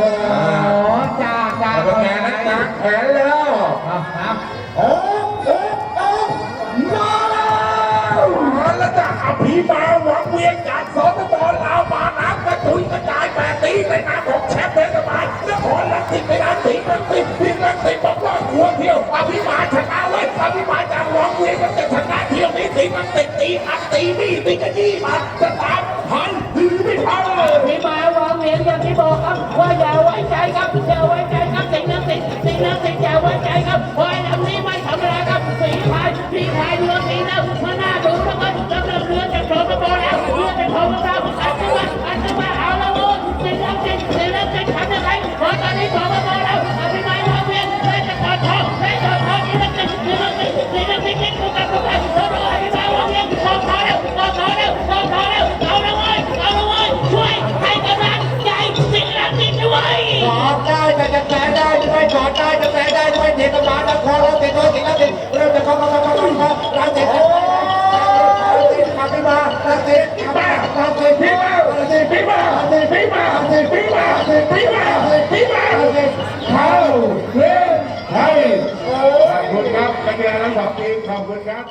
จ้าจ้าแต่ว่านั้นกางแขนแล้วโอ้โอ้โอ้มาแล้วมาแล้วจ้ะอภิมาหวังเวียงจากสปปลาวมาน้ำกระจุยกระจายแปดตีในน้ำของแชมป์เทศบาลนครลังสิตในน้ำสีลังสิตที่ลังสิตบอกว่าหัวเที่ยวอภิมาชนะไว้อภิมาจากหวังเวียงมันจะชนะเที่ยวนี้ตีมันติดตีอัดตีนี่ตีกระยี่มาจะตามพัน นั้นสิ่งอย่าไว้ใจครับเพราะไอ้ลำนี้ไม่ธรรมดาครับฝีพายฝีพายเรือสีน้ำมันน่าดูนะครับกำลังเรือจะโผล่มาบแล้วเรือจะโผล่มาตามอันจะมาอันจะมาเอาละโว้ยสิ่งนั้นสิ่งสิ่งนั้นสิ่งทำยังไงเพราะตอนนี้โผล่มาบแล้วอภิมายวางเวียนได้จะกอดคองได้กอดคองสิ่งนั้นสิ่งสิ่งนั้นสิ่งสิ่งนั้นสิ่งสิ่งนั้นสิ่งนั้นสิ่งนั้นอภิมายวางเวียนกอดคองแล้วกอดคองแล้วกอดคองแล้วเอาละเว้ยเอาละเว้ยช่วยให้กำลังใจสิ่งนั้นสิ่งด้วยกอดได้แต่จะแสได้ไม่กอดได้ ครเราติดตัวติดแล้วติดเริ่มจะเข้าเข้าเข้าเราเข้าเราติดโอ้มาพี่มาเราติดมาเราติดพี่มาเราติดพี่มาเราติดพี่มาเราติดพี่มาเราติดพี่มาเราติดพี่มาเราติดเข้าเล่นให้ขอบคุณครับนักกีฬาทั้งสองทีมขอบคุณครับ